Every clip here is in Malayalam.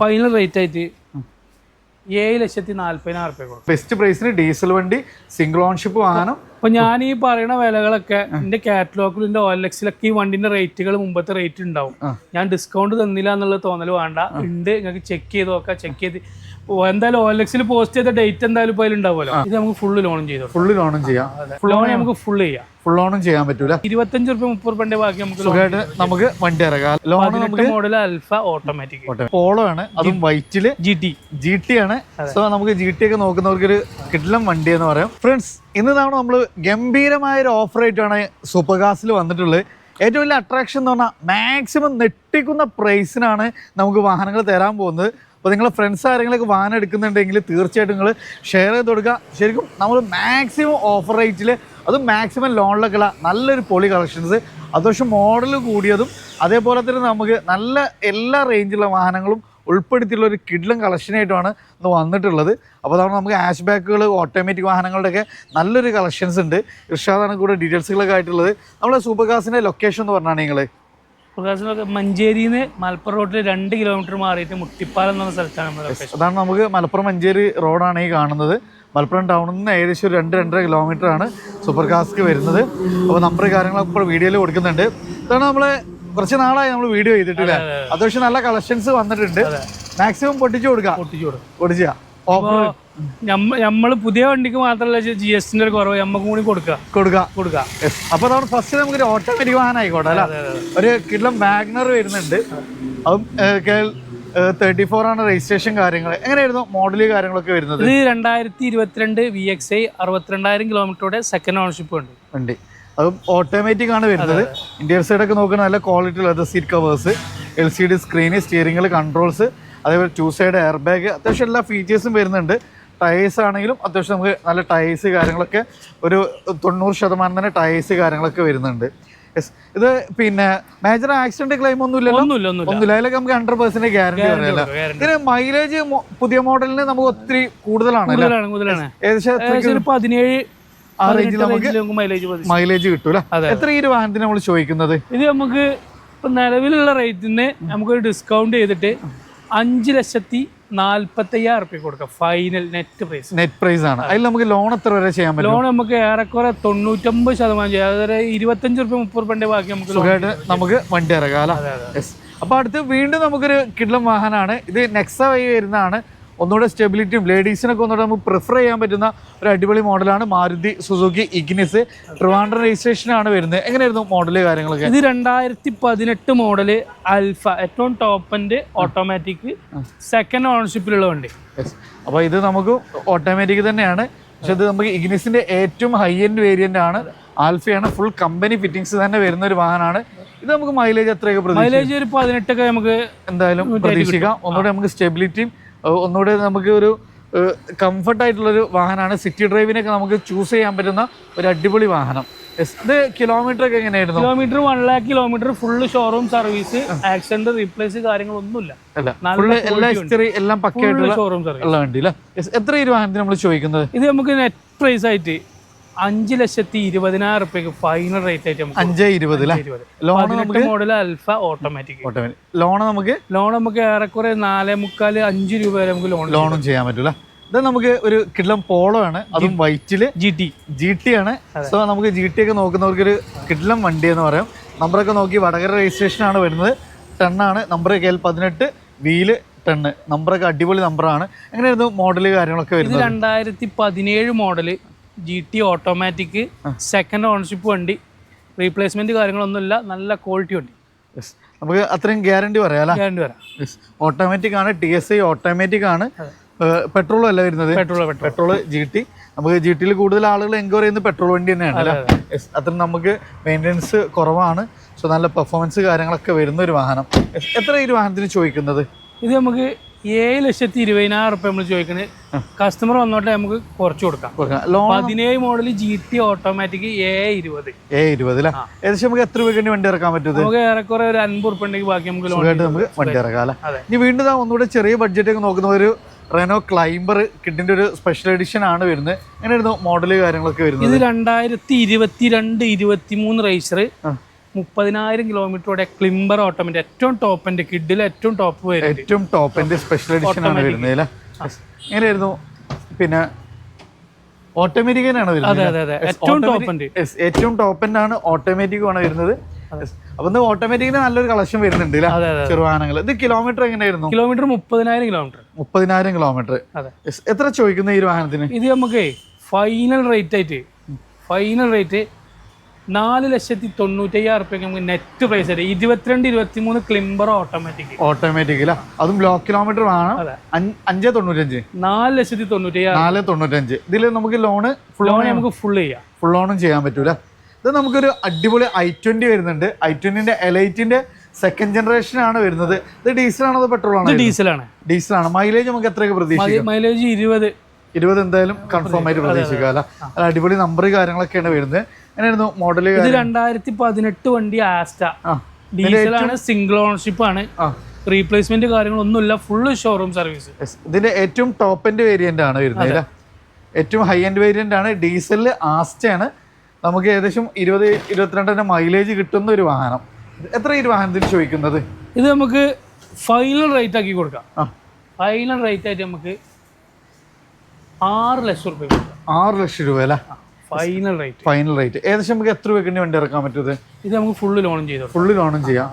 ഫൈനൽ റേറ്റ് ആയിട്ട് ഏഴ് ലക്ഷത്തി നാല്പതിനായിരം റുപ്യ കൊടുക്കും. ബെസ്റ്റ് പ്രൈസിന് ഡീസൽ വണ്ടി സിംഗിൾ ഓൺഷിപ്പ് വാഹനം. അപ്പൊ ഞാൻ ഈ പറയുന്ന വിലകളൊക്കെ എന്റെ കാറ്റലോഗിൽ എന്റെ ഓയിൽ എക്സിലൊക്കെ ഈ വണ്ടിന്റെ റേറ്റുകൾ മുമ്പത്തെ റേറ്റ് ഉണ്ടാവും ഞാൻ ഡിസ്കൗണ്ട് തന്നില്ല എന്നുള്ള തോന്നൽ വേണ്ട. ഉണ്ട് നിങ്ങൾക്ക് ചെക്ക് ചെയ്ത് നോക്കാം. ചെക്ക് ചെയ്ത് ഓ, എന്തായാലും എക്സിൽ പോസ്റ്റ് ചെയ്ത ഡേറ്റ് എന്തായാലും ഇപ്പോൾ ഉണ്ടാവുമല്ലോ. ഇത് നമുക്ക് ഫുള്ള് ലോണും ചെയ്തു ഫുള്ള് ലോണും ചെയ്യാം. ലോൺ നമുക്ക് ഫുള്ള് ചെയ്യാം. ഫുൾ ലോണും ചെയ്യാൻ പറ്റൂല. ഇരുപത്തഞ്ച് റുപ്യ മുപ്പത് റുപ്യന്റെ ബാക്കി നമുക്ക് സുഖമായിട്ട് നമുക്ക് വണ്ടി ഇറങ്ങാം മോഡൽ അൽഫ ഓട്ടോമാറ്റിക് പോളോ ആണ്. അതും വൈറ്റിൽ ജി ടി ജി ടി ആണ്. സോ നമുക്ക് ജി ടി ഒക്കെ നോക്കുന്നവർക്ക് ഒരു കിടിലം വണ്ടി എന്ന് പറയാം. ഫ്രണ്ട്സ് ഇന്ന് തവണ നമ്മൾ ഗംഭീരമായ ഒരു ഓഫർ ആയിട്ടാണ് സൂപ്പർ കാസിൽ വന്നിട്ടുള്ളത്. ഏറ്റവും വലിയ അട്രാക്ഷൻ എന്ന് പറഞ്ഞാൽ മാക്സിമം നെട്ടിക്കുന്ന പ്രൈസിനാണ് നമുക്ക് വാഹനങ്ങൾ തരാൻ പോകുന്നത്. അപ്പോൾ നിങ്ങളെ ഫ്രണ്ട്സ് ആരെങ്കിലുമൊക്കെ വാഹനം എടുക്കുന്നുണ്ടെങ്കിൽ തീർച്ചയായിട്ടും നിങ്ങൾ ഷെയർ ചെയ്ത് കൊടുക്കുക. ശരിക്കും നമ്മൾ മാക്സിമം ഓഫർ റേറ്റിൽ അതും മാക്സിമം ലോണിലൊക്കെയുള്ള നല്ലൊരു പൊളി കളക്ഷൻസ് അത്യാവശ്യം മോഡൽ കൂടിയതും അതേപോലെ തന്നെ നമുക്ക് നല്ല എല്ലാ റേഞ്ചിലുള്ള വാഹനങ്ങളും ഉൾപ്പെടുത്തിയുള്ള ഒരു കിഡ്ലും കളക്ഷനായിട്ടുമാണ് ഇന്ന് വന്നിട്ടുള്ളത്. അപ്പോൾ അതാണ് നമുക്ക് ആഷ് ബാക്കുകൾ ഓട്ടോമാറ്റിക് വാഹനങ്ങളുടെയൊക്കെ നല്ലൊരു കളക്ഷൻസ് ഉണ്ട്. ഇർഷാദാണ് കൂടെ ഡീറ്റെയിൽസുകളൊക്കെ ആയിട്ടുള്ളത്. നമ്മുടെ സൂപ്പർ കാസിന്റെ ലൊക്കേഷൻ എന്ന് പറഞ്ഞാണ് നിങ്ങൾ പ്രകാശനൊക്കെ മഞ്ചേരിന്ന് മലപ്പുറം റോഡിൽ രണ്ട് കിലോമീറ്റർ മാറിയിട്ട് മുട്ടിപ്പാലം എന്ന സ്ഥലത്താണ് നമ്മുടെ അതാണ് നമുക്ക് മലപ്പുറം മഞ്ചേരി റോഡാണ് ഈ കാണുന്നത്. മലപ്പുറം ടൗണിൽ നിന്ന് ഏകദേശം ഒരു രണ്ട് രണ്ടര കിലോമീറ്റർ ആണ് സൂപ്പർ കാസ്ക്ക് വരുന്നത്. അപ്പോൾ നമ്പർ കാര്യങ്ങളൊക്കെ ഇപ്പോൾ വീഡിയോയിൽ കൊടുക്കുന്നുണ്ട്. ഇതാണ് നമ്മൾ കുറച്ച് നാളായി നമ്മൾ വീഡിയോ ചെയ്തിട്ടില്ല. അത്യാവശ്യം നല്ല കളക്ഷൻസ് വന്നിട്ടുണ്ട്. മാക്സിമം പൊട്ടിച്ചു കൊടുക്കാം. പൊട്ടിച്ചു കൊടുക്കാം. പൊട്ടിച്ച ഓഫർ നമ്മൾ പുതിയ വണ്ടിക്ക് മാത്രമല്ല ജി എസ് ടിന്റെ ഒരു കുറവ്. നമ്മക്കും കൂടി കൊടുക്കുക കൊടുക്കാം. കൊടുക്കുക Yes. അപ്പൊ അതാണ് ഫസ്റ്റ് നമുക്ക് ഒരു ഓട്ടോമാറ്റിക് വാഹനം ആയിക്കോട്ടെ അല്ല ഒരു കിഡ്ലം വാഗ്നർ വരുന്നുണ്ട്. അതും തേർട്ടി ഫോർ ആണ് രജിസ്ട്രേഷൻ കാര്യങ്ങൾ എങ്ങനെയായിരുന്നു മോഡൽ കാര്യങ്ങളൊക്കെ വരുന്നത്? ഇത് രണ്ടായിരത്തി ഇരുപത്തിരണ്ട് വി എക്സ് ഐ അറുപത്തിരണ്ടായിരം കിലോമീറ്ററുടെ സെക്കൻഡ് ഓണർഷിപ്പ് ഉണ്ട്. വണ്ടി അതും ഓട്ടോമാറ്റിക് ആണ് വരുന്നത്. ഇന്ത്യൻ സൈഡ് ഒക്കെ നോക്കുന്ന നല്ല ക്വാളിറ്റി ഉള്ളത് seat covers L C D screen സ്റ്റിയറിംഗിൽ controls അതേപോലെ ടു സൈഡ് എയർ ബാഗ് അത്യാവശ്യം എല്ലാ ഫീച്ചേഴ്സും വരുന്നുണ്ട്. ടയേഴ്സ് ആണെങ്കിലും അത്യാവശ്യം നമുക്ക് നല്ല ടയേഴ്സ് കാര്യങ്ങളൊക്കെ ഒരു തൊണ്ണൂറ് ശതമാനം തന്നെ ടയേഴ്സ് കാര്യങ്ങളൊക്കെ വരുന്നുണ്ട്. യെസ് ഇത് പിന്നെ മേജർ ആക്സിഡന്റ് ക്ലെയിം ഒന്നും ഇല്ലല്ലോ ഒന്നുമില്ല. അതിലൊക്കെ നമുക്ക് ഹൺഡ്രഡ് പെർസെന്റ് ഗ്യാരണ്ടി പറയല്ല guarantee. ഇതിന് മൈലേജ് പുതിയ മോഡലിന് നമുക്ക് ഒത്തിരി കൂടുതലാണ് ഏകദേശം പതിനേഴ് ആ റേഞ്ചിൽ നമുക്ക് മൈലേജ് കിട്ടൂല. എത്ര ഈ ഒരു വാഹനത്തിന് നമ്മൾ ചോദിക്കുന്നത്? ഇത് നമുക്ക് നിലവിലുള്ള റേറ്റിന് നമുക്കൊരു ഡിസ്കൗണ്ട് ചെയ്തിട്ട് അഞ്ച് ലക്ഷത്തി നാല്പത്തി അയ്യായിരം റുപ്യ കൊടുക്കുക final net price net price ആണ് അതിൽ നമുക്ക് ലോൺ എത്ര വരെ ചെയ്യാൻ പറ്റും? ലോൺ നമുക്ക് ഏറെക്കുറെ തൊണ്ണൂറ്റൊമ്പത് ശതമാനം ചെയ്യാം. അതായത് ഇരുപത്തഞ്ച് റുപ്യ മുപ്പത് റുപ്യന്റെ ബാക്കി നമുക്ക് സുഖമായിട്ട് നമുക്ക് വണ്ടി ഇറക്കാം അല്ലേ? അപ്പോൾ അടുത്ത് വീണ്ടും നമുക്കൊരു കിഡ്ലം വാഹനമാണ് ഇത് നെക്സ വഴി വരുന്നതാണ്. ഒന്നുകൂടെ സ്റ്റെബിലിറ്റിയും ലേഡീസിനൊക്കെ ഒന്നുകൂടെ നമുക്ക് പ്രിഫർ ചെയ്യാൻ പറ്റുന്ന ഒരു അടിപൊളി മോഡലാണ് മാരുതി സുസുക്കി ഇഗ്നിസ്. ട്രിവാൻഡ്രം രജിസ്ട്രേഷനാണ് വരുന്നത്. എങ്ങനെയായിരുന്നു മോഡൽ കാര്യങ്ങളൊക്കെ? ഇത് രണ്ടായിരത്തി പതിനെട്ട് മോഡൽ അൽഫ ഏറ്റവും ടോപ്പ് എൻഡ് ഓട്ടോമാറ്റിക് സെക്കൻഡ് ഓണർഷിപ്പിലുള്ള വണ്ടി. അപ്പോൾ ഇത് നമുക്ക് ഓട്ടോമാറ്റിക് തന്നെയാണ്. പക്ഷെ ഇത് നമുക്ക് ഇഗ്നിസിന്റെ ഏറ്റവും ഹൈ എൻഡ് വേരിയന്റ് ആണ്. ആൽഫയാണ് ഫുൾ കമ്പനി ഫിറ്റിങ്സ് തന്നെ വരുന്ന ഒരു വാഹനമാണ്. ഇത് നമുക്ക് മൈലേജ് എത്രയൊക്കെ മൈലേജ് ഒരു പതിനെട്ടൊക്കെ നമുക്ക് എന്തായാലും പ്രതീക്ഷിക്കാം. ഒന്നുകൂടെ നമുക്ക് സ്റ്റെബിലിറ്റിയും ഒന്നുകൂടെ നമുക്ക് ഒരു കംഫർട്ടായിട്ടുള്ളൊരു വാഹനമാണ്. സിറ്റി ഡ്രൈവിനൊക്കെ നമുക്ക് ചൂസ് ചെയ്യാൻ പറ്റുന്ന ഒരു അടിപൊളി വാഹനം. ഇത് കിലോമീറ്റർ ഒക്കെ എങ്ങനെയായിരുന്നു kilometre one lakh kilometre full showroom service accident replace കാര്യങ്ങളൊന്നുമില്ല. എല്ലാ പക്കയായിട്ടുള്ള ഷോറൂം സർവീസ് വണ്ടി അല്ലേ എത്ര ഈ വാഹനത്തിന് നമ്മൾ ചോദിക്കുന്നത്? ഇത് നമുക്ക് നെറ്റ് പ്രൈസ് ആയിട്ട് അഞ്ച് ലക്ഷത്തി ഇരുപതിനായിരം റുപ്യക്ക് ഫൈനൽ റേറ്റ് ആയിട്ട് അഞ്ച് ഇരുപത് പതിനെട്ട് model alpha automatic automatic loan നമുക്ക്? ലോൺ നമുക്ക് ഏറെക്കുറെ നാലേ മുക്കാൽ അഞ്ച് രൂപ വരെ നമുക്ക് ലോൺ ലോണും ചെയ്യാൻ പറ്റൂല. ഇത് നമുക്ക് ഒരു കിഡ്ലം പോളോ ആണ്. അതും വൈറ്റിൽ ജി ടി ജി ടി ആണ്. സോ നമുക്ക് ജി ടി ഒക്കെ നോക്കുന്നവർക്ക് ഒരു കിഡ്ലം വണ്ടി എന്ന് പറയാം. നമ്പറൊക്കെ നോക്കി വടകര രജിസ്ട്രേഷൻ ആണ് വരുന്നത്. ടെണ്ണാണ് നമ്പർ കെ എൽ പതിനെട്ട് വീൽ ടെണ്ണ് നമ്പറൊക്കെ അടിപൊളി നമ്പറാണ് എങ്ങനെയായിരുന്നു മോഡൽ കാര്യങ്ങളൊക്കെ വരുന്നത്? രണ്ടായിരത്തി പതിനേഴ് model G T automatic second ownership വണ്ടി റീപ്ലേസ്മെന്റ് കാര്യങ്ങളൊന്നുമില്ല നല്ല ക്വാളിറ്റി വണ്ടി. നമുക്ക് അത്രയും ഗ്യാരണ്ടി പറയാം ഗ്യാരണ്ടി പറയാം. ഓട്ടോമാറ്റിക് ആണ് ടി എസ് ഐ ഓട്ടോമാറ്റിക് ആണ്. പെട്രോൾ അല്ല വരുന്നത്? പെട്രോൾ പെട്രോൾ ജി ടി നമുക്ക് ജി ടിയിൽ കൂടുതൽ ആളുകൾ എൻക്വയറി ചെയ്യുന്നത് പെട്രോൾ വണ്ടി തന്നെയാണ് അല്ലേ. അത്ര നമുക്ക് മെയിന്റെനൻസ് കുറവാണ്. സോ നല്ല പെർഫോമൻസ് കാര്യങ്ങളൊക്കെ വരുന്ന ഒരു വാഹനം. എത്ര ഈ വാഹനത്തിന് ചോദിക്കുന്നത്? ഇത് നമുക്ക് ഏഴ് ലക്ഷത്തി ഇരുപതിനായിരം റുപ്യ നമ്മൾ ചോദിക്കുന്നത് കസ്റ്റമർ വന്നോട്ടെ നമുക്ക് കുറച്ച് കൊടുക്കാം. പതിനേഴ് model G T automatic A ഇരുപത്. എ ഇരുപത് ഏകദേശം നമുക്ക് എത്ര രൂപയ്ക്ക് വണ്ടി ഇറക്കാൻ പറ്റും നമുക്ക് ഏറെക്കുറെ ഒരു അൻപത് റുപ്യ ഉണ്ടെങ്കിൽ ബാക്കി നമുക്ക് നമുക്ക് വണ്ടി ഇറക്കാം അല്ലേ? ഇനി വീണ്ടും ഒന്നുകൂടെ ചെറിയ ബഡ്ജറ്റ് ഒക്കെ നോക്കുന്ന ഒരു റെനോ ക്ലൈംബർ കിഡിന്റെ ഒരു സ്പെഷ്യൽ എഡിഷൻ ആണ് വരുന്നത്. എങ്ങനെയായിരുന്നു മോഡൽ കാര്യങ്ങളൊക്കെ വരുന്നത്? ഇത് രണ്ടായിരത്തി ഇരുപത്തിരണ്ട് ഇരുപത്തി മൂന്ന് റേസർ. മുപ്പതിനായിരം കിലോമീറ്ററോടെ ക്ലിംബർ ഓട്ടോമെന്റ് ഏറ്റവും ടോപ്പ് എന്റെ കിഡിലെ ഏറ്റവും ടോപ്പ് വരും ഏറ്റവും ടോപ്പ് എന്റെ സ്പെഷ്യൽ എഡിഷൻ ആണ് വരുന്നത് എങ്ങനെയായിരുന്നു? പിന്നെ ഓട്ടോമാറ്റിക്കാണ് വരുന്നത് ഏറ്റവും ടോപ്പ് ടോപ്പിന്റെ ആണ് ഓട്ടോമാറ്റിക് ആണ് വരുന്നത്. അപ്പൊ ഓട്ടോമാറ്റിക്കിന് നല്ലൊരു കളക്ഷൻ വരുന്നുണ്ട് ചെറുവാഹനങ്ങൾ. ഇത് കിലോമീറ്റർ എങ്ങനെയായിരുന്നു? കിലോമീറ്റർ മുപ്പതിനായിരം കിലോമീറ്റർ മുപ്പതിനായിരം കിലോമീറ്റർ എത്ര ചോദിക്കുന്ന ഈ വാഹനത്തിന്? ഇത് നമുക്ക് ഫൈനൽ റേറ്റ് ആയിട്ട് ഫൈനൽ റേറ്റ് നാല് ലക്ഷത്തി തൊണ്ണൂറ്റയ്യായിരം റുപ്യക്ക് നമുക്ക് നെറ്റ് പ്രൈസ് ആയിട്ട് ഇരുപത്തിരണ്ട് ഇരുപത്തി മൂന്ന് ക്ലിംബർ ഓട്ടോമാറ്റിക് ഓട്ടോമാറ്റിക് അല്ല അതും ബ്ലോക്ക് കിലോമീറ്റർ ആണ് അഞ്ച്- തൊണ്ണൂറ്റഞ്ച്. നാല് ലക്ഷത്തി തൊണ്ണൂറ്റയ്യായിരം. നാല് തൊണ്ണൂറ്റഞ്ച്. ഇതിൽ നമുക്ക് ലോണ് ഫുൾ ലോൺ നമുക്ക് ഫുൾ ചെയ്യാം. ഫുൾ ലോണും ചെയ്യാൻ പറ്റൂല. ഇത് നമുക്കൊരു അടിപൊളി ഐ ട്വന്റി വരുന്നുണ്ട്. ഐ ട്വന്റിന്റെ എലൈറ്റിന്റെ സെക്കൻഡ് ജനറേഷൻ ആണ് വരുന്നത്. ഇത് ഡീസൽ ആണോ പെട്രോൾ ആണോ ഇത് ഡീസലാണ് ഡീസൽ ആണ്. മൈലേജ് നമുക്ക് എത്രയൊക്കെ പ്രതീക്ഷിക്കാം? മൈലേജ് ഇരുപത്. ഇരുപത് എന്തായാലും കൺഫേം ആയിട്ട് പ്രതീക്ഷിക്കാം അല്ല, അടിപൊളി നമ്പർ കാര്യങ്ങളൊക്കെയാണ് വരുന്നത്. എങ്ങനെയായിരുന്നു മോഡൽ ഇത് രണ്ടായിരത്തി പതിനെട്ട് വണ്ടി ആസ്റ്റ. ഡീസലാണ് സിംഗിൾ ഓണർഷിപ്പ് ആണ് റീപ്ലേസ്മെന്റ് കാര്യങ്ങളൊന്നുമില്ല ഫുള്ള് ഷോറൂം സർവീസ് ഇതിന്റെ ഏറ്റവും ടോപ്പ് എൻഡ് വേരിയന്റ് ആണ് വരുന്നത് ഏറ്റവും ഹൈ എൻഡ് വേരിയന്റ് ആണ് ഡീസലിൽ ആസ്റ്റയാണ്. നമുക്ക് ഏകദേശം ഇരുപത് ഇരുപത്തിരണ്ടിന്റെ മൈലേജ് കിട്ടുന്ന ഒരു വാഹനം. എത്ര ഈ വാഹനത്തിൽ വാഹനത്തിന് ചോദിക്കുന്നത്? ഇത് നമുക്ക് ഫൈനൽ റേറ്റ് ആക്കി കൊടുക്കാം. ഫൈനൽ റേറ്റ് ആയിട്ട് നമുക്ക് ആറ് ലക്ഷം രൂപ കൊടുക്കാം. ആറ് ലക്ഷം രൂപ അല്ലേ? ഫൈനൽ റേറ്റ് ഫൈനൽ റേറ്റ് ഏകദേശം നമുക്ക് എത്ര രൂപയ്ക്ക് വണ്ടി ഇറക്കാൻ പറ്റും ഇത്? നമുക്ക് ഫുള്ള് ലോണും ചെയ്തു ഫുള്ള് ലോണും ചെയ്യാം.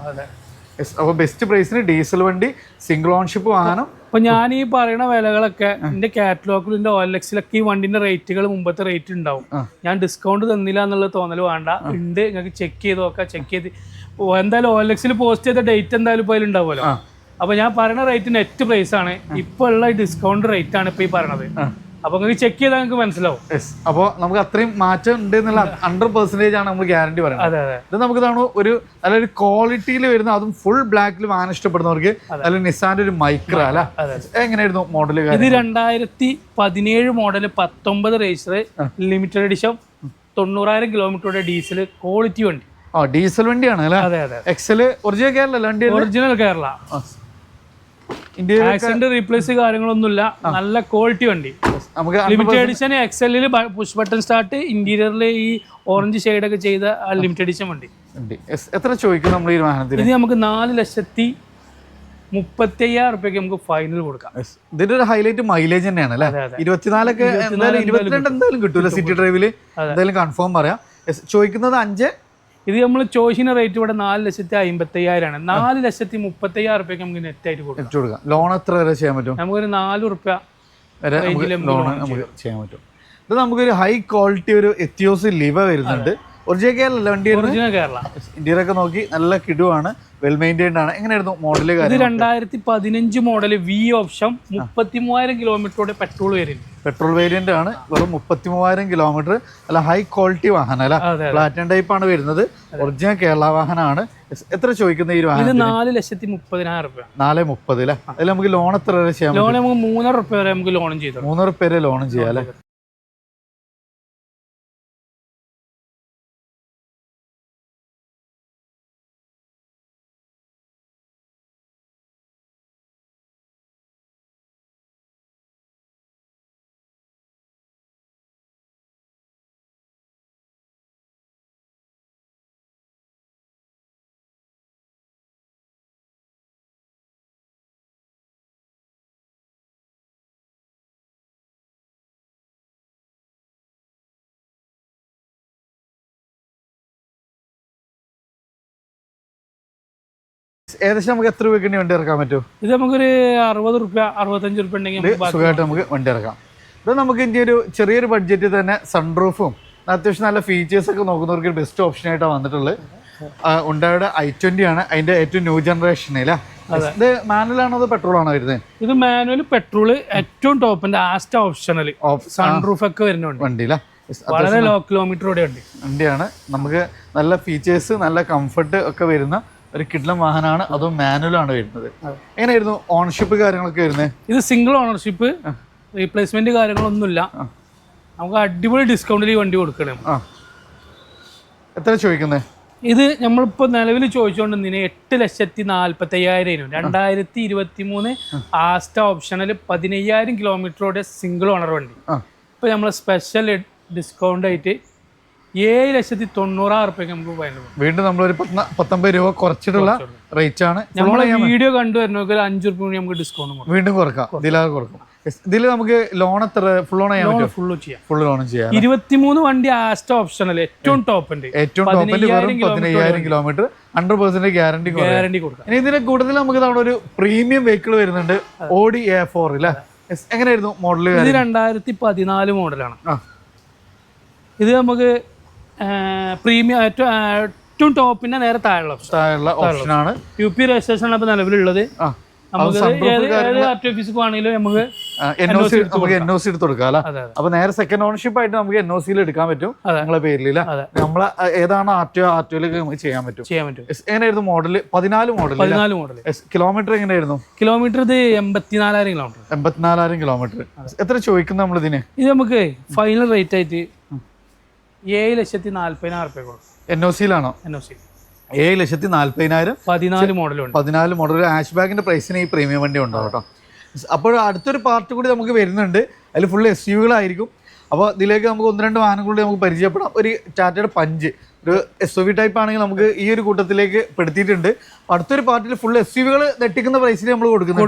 അപ്പോൾ ബെസ്റ്റ് പ്രൈസിന് ഡീസൽ വണ്ടി സിംഗിൾ ഓൺഷിപ്പ് വാഹനം. അപ്പൊ ഞാൻ ഈ പറയുന്ന വിലകളൊക്കെ എന്റെ കാറ്റലോഗിൽ എന്റെ ഓയിൽ എക്സിലൊക്കെ ഈ വണ്ടിന്റെ റേറ്റുകൾ മുമ്പത്തെ റേറ്റ് ഉണ്ടാവും ഞാൻ ഡിസ്കൗണ്ട് തന്നില്ല എന്നുള്ള തോന്നൽ വേണ്ട. ഉണ്ട് നിങ്ങൾക്ക് ചെക്ക് ചെയ്ത് നോക്കാം. ചെക്ക് ചെയ്ത് എന്തായാലും ഓയിൽ എക്സിൽ പോസ്റ്റ് ചെയ്ത ഡേറ്റ് എന്തായാലും ഇപ്പോൾ അതിലുണ്ടാവുമല്ലോ. അപ്പൊ ഞാൻ പറയുന്ന റേറ്റ് നെറ്റ് പ്രൈസ് ആണ്. ഇപ്പൊ ഉള്ള ഡിസ്കൗണ്ട് റേറ്റ് ആണ് ഇപ്പൊ ഈ പറയണത്. അപ്പൊ നിങ്ങൾക്ക് ചെക്ക് ചെയ്താൽ നിങ്ങൾക്ക് മനസ്സിലാവും. അപ്പോൾ നമുക്ക് അത്രയും മാറ്റം ഉണ്ട് എന്നുള്ള ഹൺഡ്രഡ് പെർസെന്റേജ് ആണ് നമ്മൾ ഗ്യാരണ്ടി പറയുന്നത്. അതെ അതെ. ഇത് നമുക്ക് ഇതാണ് ഒരു നല്ലൊരു ക്വാളിറ്റിയിൽ വരുന്ന അതും ഫുൾ ബ്ലാക്കിൽ വാങ്ങാൻ ഇഷ്ടപ്പെടുന്നവർക്ക് നല്ല നിസാന്റെ ഒരു മൈക്ര അല്ല. എങ്ങനെയായിരുന്നു മോഡൽ ഇത് രണ്ടായിരത്തി പതിനേഴ് മോഡൽ പത്തൊമ്പത് റേസർ ലിമിറ്റഡ് എഡിഷൻ തൊണ്ണൂറായിരം കിലോമീറ്ററുടെ ഡീസൽ ക്വാളിറ്റി വണ്ടി. ആ ഡീസൽ വണ്ടിയാണ് അല്ലേ? അതെ അതെ എക്സൽ ഒറിജിനൽ കേരള വണ്ടി original Kerala India accident replace കാര്യങ്ങളൊന്നുമില്ല. നല്ല ക്വാളിറ്റി വണ്ടി. നമുക്ക് ലിമിറ്റഡ് എഡിഷൻ എക്സലിൽ പുഷ് ബട്ടൺ സ്റ്റാർട്ട് ഇന്റീരിയറിൽ ഈ ഓറഞ്ച് ഒക്കെ ചെയ്ത ലിമിറ്റഡ് എഡിഷൻ വണ്ടി. എത്ര ചോദിക്കും നമ്മൾ ഈ വാഹനത്തിന്? ഇത് നമുക്ക് നാല് ലക്ഷത്തി മുപ്പത്തി അയ്യായിരം റുപ്യക്ക് നമുക്ക് ഫൈനൽ കൊടുക്കാം. ഇതിന്റെ ഒരു ഹൈലൈറ്റ് മൈലേജ് തന്നെയാണ് അല്ലെ. ഇരുപത്തിനാലൊക്കെ എന്തായാലും ഇരുപത്തിരണ്ട് എന്തായാലും കിട്ടൂല സിറ്റി ഡ്രൈവിൽ എന്തായാലും കൺഫേം പറയാം. ചോദിക്കുന്നത് അഞ്ച്? ഇത് നമ്മൾ ചോദിക്കുന്ന റേറ്റ് ഇവിടെ നാല് ലക്ഷത്തി അമ്പത്തി അയ്യായിരമാണ് നാല് ലക്ഷത്തി മുപ്പത്തി അയ്യായിരം റുപ്യക്ക് നമുക്ക് നെറ്റ് ആയിട്ട് കൊടുക്കാം. ലോൺ എത്ര വരെ ചെയ്യാൻ പറ്റും? നമുക്കൊരു നാല് റുപ്യ വരെ നമുക്ക് range ലോൺ നമുക്ക് ചെയ്യാൻ പറ്റും. ഇത് നമുക്കൊരു ഹൈ ക്വാളിറ്റി ഒരു എത്തിയോസ് ലിവ വരുന്നുണ്ട്. ഒറിജിനൽ കേരള വണ്ടി ഒറിജിനൽ കേരള. ഇന്ത്യയിലൊക്കെ ഒക്കെ നോക്കി നല്ല കിടുവാണ് വെൽ മെയിന്റൈൻഡ് ആണ്. എങ്ങനെയായിരുന്നു മോഡൽ ഇത് രണ്ടായിരത്തി പതിനഞ്ച് മോഡൽ വി ഓപ്ഷൻ മുപ്പത്തി മൂവായിരം കിലോമീറ്ററോടെ പെട്രോൾ വേരിയന്റ് പെട്രോൾ വേരിയന്റ് ആണ്. വെറും മുപ്പത്തി മൂവായിരം കിലോമീറ്റർ അല്ല ഹൈ ക്വാളിറ്റി വാഹനം അല്ല? പ്ലാറ്റിനം ടൈപ്പ് ആണ് വരുന്നത്. ഒറിജിനൽ കേരള വാഹനമാണ്. എത്ര ചോദിക്കുന്ന ഈ വാഹനം നാല് ലക്ഷത്തി മുപ്പതിനായിരം രൂപ നാല് മുപ്പത് അല്ലേ അതിൽ നമുക്ക് ലോൺ എത്ര വരെ ലോൺ നമുക്ക് മൂന്നര റുപ്യ വരെ നമുക്ക് ലോണും ചെയ്തു മൂന്നര വരെ ലോണും ചെയ്യാം അല്ലേ ഏകദേശം നമുക്ക് എത്ര രൂപയ്ക്ക് വണ്ടി ഇറക്കാൻ പറ്റും? ഇത് നമുക്കൊരു അറുപത് റുപ്യ അറുപത്തഞ്ച് റുപ്യ ഉണ്ടെങ്കിൽ സുഖമായിട്ട് നമുക്ക് വണ്ടി ഇറക്കാം. ഇത് നമുക്ക് ഇതിന്റെ ഒരു ചെറിയൊരു ബഡ്ജറ്റിൽ തന്നെ സൺറൂഫും അത്യാവശ്യം നല്ല ഫീച്ചേഴ്സ് ഒക്കെ നോക്കുന്നവർക്ക് ബെസ്റ്റ് ഓപ്ഷൻ ആയിട്ടാണ് വന്നിട്ടുള്ളത്. ഉണ്ടായുടെ ഐ ട്വന്റി ആണ് അതിന്റെ ഏറ്റവും ന്യൂ ജനറേഷൻ അല്ലേ? ഇത് മാനുവൽ ആണോ അതോ പെട്രോൾ ആണോ വരുന്നത്? ഇത് മാനുവൽ പെട്രോൾ ഏറ്റവും ടോപ്പിന്റെ ആസ്റ്റ ഓപ്ഷണൽ സൺറൂഫ് ഒക്കെ വരുന്നുണ്ട്. വണ്ടി വളരെ ലോ കിലോമീറ്റർ കൂടെ ഉണ്ട് വണ്ടിയാണ്. നമുക്ക് നല്ല ഫീച്ചേഴ്സ് നല്ല കംഫർട്ട് ഒക്കെ വരുന്ന ഒരു കിഡ്ലം വാഹനമാണ് അതും മാനുവലാണ് വരുന്നത്. എങ്ങനെയായിരുന്നു ഓണർഷിപ്പ് കാര്യങ്ങളൊക്കെ വരുന്നത്? ഇത് സിംഗിൾ ഓണർഷിപ്പ് റീപ്ലേസ്മെന്റ് കാര്യങ്ങളൊന്നുമില്ല. നമുക്ക് അടിപൊളി ഡിസ്കൗണ്ടിൽ വണ്ടി കൊടുക്കണം എത്ര ചോദിക്കുന്നത് ഇത് നമ്മളിപ്പോ നിലവിൽ ചോദിച്ചുകൊണ്ടിരുന്നതിന് എട്ട് ലക്ഷത്തി നാല്പത്തി അയ്യായിരം രണ്ടായിരത്തി ഇരുപത്തി മൂന്ന് ആസ്റ്റ ഓപ്ഷനിൽ പതിനയ്യായിരം കിലോമീറ്ററോടെ സിംഗിൾ ഓണർ വണ്ടി. ഇപ്പോൾ ഇപ്പൊ നമ്മൾ സ്പെഷ്യൽ ഡിസ്കൗണ്ട് ആയിട്ട് ഏഴ് ലക്ഷത്തി തൊണ്ണൂറായിരം റുപ്യക്ക് നമുക്ക് ഫൈനൽ വീണ്ടും നമ്മളൊരു ഒരു പത്തൊമ്പത് രൂപ കുറച്ചിട്ടുള്ള റേറ്റ് ആണ്. നമ്മളെ വീഡിയോ കണ്ടു ഒരു അഞ്ചു റുപ്യ നമുക്ക് ഡിസ്കൗണ്ട് കൊടുക്കും. വീണ്ടും കുറക്കാം. ഇതിലാകെ കുറക്കും ഇതിൽ നമുക്ക് ലോൺ എത്ര? ഫുൾ ലോൺ ചെയ്യാൻ ഫുൾ ചെയ്യാം. ഫുൾ ലോൺ ചെയ്യാം ഇരുപത്തിമൂന്ന് വണ്ടി ആസ്റ്റ അല്ലേ? ഏറ്റവും ടോപ്പ് ഉണ്ട്. ഏറ്റവും ടോപ്പ് വെറും പതിനയ്യായിരം kilometre hundred percent guarantee guarantee കൊടുക്കാം. ഇനി ഇതിന് കൂടുതൽ നമുക്ക് അവിടെ ഒരു പ്രീമിയം വെഹിക്കിൾ വരുന്നുണ്ട്. ഓഡി എ ഫോർ അല്ലേ. എങ്ങനെയായിരുന്നു മോഡൽ ഇത് രണ്ടായിരത്തി പതിനാല് മോഡലാണ് ഇത് നമുക്ക് പ്രീമിയം ഏറ്റവും ടോപ്പിന്റെ നേരെ താഴെയുള്ള ഓപ്ഷനാണ് യു പി രജിസ്ട്രേഷനാണ് ഇപ്പോൾ നിലവിലുള്ളത്. നമുക്ക് ഏത് ആർ ടി ഓഫീസിൽ ആണെങ്കിലും നമുക്ക് എൻ ഒ സി നമുക്ക് എൻ ഒ സി എടുത്ത് കൊടുക്കാം അല്ലേ? അതെ അതെ. അപ്പൊ നേരെ സെക്കൻഡ് ഓണർഷിപ്പ് ആയിട്ട് നമുക്ക് എൻ ഒ സിയിൽ എടുക്കാൻ പറ്റും. നിങ്ങളെ പേരിൽ. നമ്മളെ ഏതാണ് R T O R T ഒയിലേക്ക് നമുക്ക് ചെയ്യാൻ പറ്റും? ചെയ്യാൻ പറ്റും. എങ്ങനെയായിരുന്നു മോഡൽ പതിനാല് മോഡൽ പതിനാല് മോഡൽ കിലോമീറ്റർ എങ്ങനെയായിരുന്നു? കിലോമീറ്റർ ഇത് എൺപത്തിനാലായിരം കിലോമീറ്റർ എൺപത്തിനാലായിരം കിലോമീറ്റർ എത്ര ചോദിക്കുന്നു നമ്മൾ ഇതിന്? ഇത് നമുക്ക് ഫൈനൽ റേറ്റ് ആയിട്ട് ഏഴ് ലക്ഷത്തി നാല്പതിനായിരം റുപ്യ കൊടുക്കും N O സിയിലാണോ? N O C. ഏഴ് ലക്ഷത്തി നാല്പതിനായിരം. പതിനാല് മോഡലുണ്ട്. പതിനാല് മോഡൽ ഒരു ബാഗിന്റെ പ്രൈസിന് ഈ പ്രീമിയം വണ്ടി ഉണ്ടാവും കേട്ടോ? അപ്പോൾ അടുത്തൊരു പാർട്ട് കൂടി നമുക്ക് വരുന്നുണ്ട്. അതിൽ ഫുൾ എസ് യുകളായിരിക്കും അപ്പോൾ ഇതിലേക്ക് നമുക്ക് ഒന്ന് രണ്ട് വാഹനം കൂടി നമുക്ക് പരിചയപ്പെടാം. ഒരു ടാറ്റയുടെ പഞ്ച് ഒരു എസ് ഒ വി ടൈപ്പ് ആണെങ്കിൽ നമുക്ക് ഈ ഒരു കൂട്ടത്തിലേക്ക് പെടുത്തിയിട്ടുണ്ട്. അടുത്തൊരു പാർട്ടിൽ ഫുൾ എസ് യു വികൾ നെട്ടിക്കുന്ന പ്രൈസിൽ നമ്മൾ കൊടുക്കുന്നത്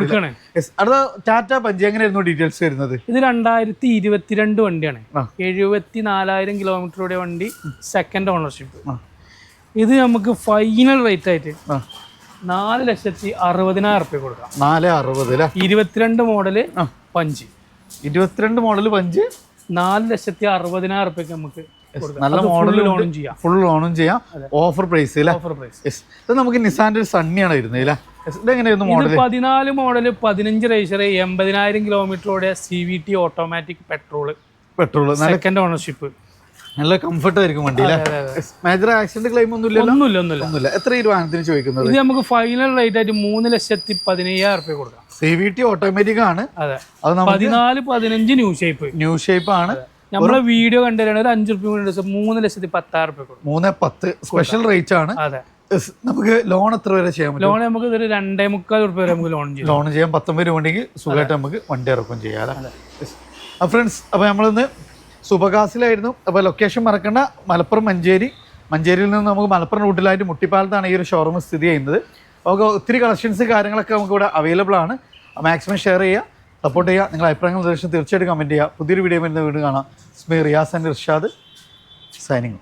അടുത്ത ടാറ്റ പഞ്ച് എങ്ങനെയായിരുന്നു ഡീറ്റെയിൽസ് വരുന്നത്? ഇത് രണ്ടായിരത്തി ഇരുപത്തിരണ്ട് വണ്ടിയാണ്. എഴുപത്തി നാലായിരം കിലോമീറ്ററുടെ വണ്ടി സെക്കൻഡ് ഓണർഷിപ്പ് ഇത് നമുക്ക് ഫൈനൽ റേറ്റ് ആയിട്ട് നാല് ലക്ഷത്തി അറുപതിനായിരം റുപ്യ കൊടുക്കാം. നാല് അറുപത് ഇരുപത്തിരണ്ട് മോഡൽ. പഞ്ച് ഇരുപത്തിരണ്ട് മോഡൽ പഞ്ച് നാല് ലക്ഷത്തി അറുപതിനായിരം റുപ്യക്ക് നമുക്ക് നല്ല മോഡൽ ലോണും ചെയ്യാം. ഫുൾ ലോണും ചെയ്യാം. ഓഫർ പ്രൈസ് ഓഫർ പ്രൈസ് ഇത് നമുക്ക് നിസാന്റെ ഒരു സണ്ണിയാണ് Yes. ഇതെങ്ങനെയായിരുന്നു മോഡൽ പതിനാല് മോഡൽ പതിനഞ്ച് റേസർ എൺപതിനായിരം കിലോമീറ്ററോടെ C V T automatic petrol petrol second ownership നല്ല കംഫർട്ട് ആയിരിക്കും വണ്ടി മേജർ ആക്സിഡന്റ് ക്ലെയിം ഒന്നുമില്ല ഒന്നുമില്ല. ഒന്നുമില്ല. എത്ര ഈ വാഹനത്തിന് ചോദിക്കുന്നത്? ഇത് നമുക്ക് ഫൈനൽ റേറ്റ് ആയിട്ട് മൂന്ന് ലക്ഷത്തി പതിനയ്യായിരം റുപ്യ കൊടുക്കാം. സി വി ടി ഓട്ടോമാറ്റിക് ആണ്. അതെ. പതിനാല് പതിനഞ്ച് ന്യൂ ഷേപ്പ് ന്യൂ ഷേപ്പ് ആണ്. നമ്മളെ വീഡിയോ കണ്ടുതരാണ് ഒരു അഞ്ച് റുപ്യ കൂടി ഉണ്ട്. മൂന്ന് ലക്ഷത്തി പത്തായിരം റുപ്യ മൂന്ന് പത്ത് സ്പെഷ്യൽ റേറ്റ് ആണ്. അതെ. നമുക്ക് ലോൺ എത്ര വരെ ചെയ്യാൻ പറ്റും? ലോൺ നമുക്ക് ഇതൊരു രണ്ടേ മുക്കാൽ റുപ്യ വരെ നമുക്ക് ലോൺ ചെയ്യാം. ലോൺ ചെയ്യാൻ പത്തൊമ്പത് രൂപ ഉണ്ടെങ്കിൽ സുഖമായിട്ട് നമുക്ക് വണ്ടി ഇറക്കും ചെയ്യാം അപ്പോൾ ഫ്രണ്ട്സ് അപ്പോൾ നമ്മളിന്ന് സുബകാസിലായിരുന്നു. അപ്പോൾ ലൊക്കേഷൻ മറക്കണ്ട. മലപ്പുറം മഞ്ചേരി. മഞ്ചേരിയിൽ നിന്ന് നമുക്ക് മലപ്പുറം റൂട്ടിലായിട്ട് മുട്ടിപ്പാലത്താണ് ഈ ഒരു ഷോറൂം സ്ഥിതി ചെയ്യുന്നത്. നമുക്ക് ഒത്തിരി കളക്ഷൻസ് കാര്യങ്ങളൊക്കെ നമുക്ക് ഇവിടെ അവൈലബിൾ ആണ്. മാക്സിമം ഷെയർ ചെയ്യുക സപ്പോർട്ട് ചെയ്യുക. നിങ്ങളുടെ അഭിപ്രായങ്ങൾ നിർദ്ദേശം തീർച്ചയായിട്ടും കമന്റ് ചെയ്യുക. പുതിയൊരു വീഡിയോ വരുന്ന വീട് കാണാം. സ്മീ റിയാസ് ആൻഡ് ഇർഷാദ് സൈനിങ്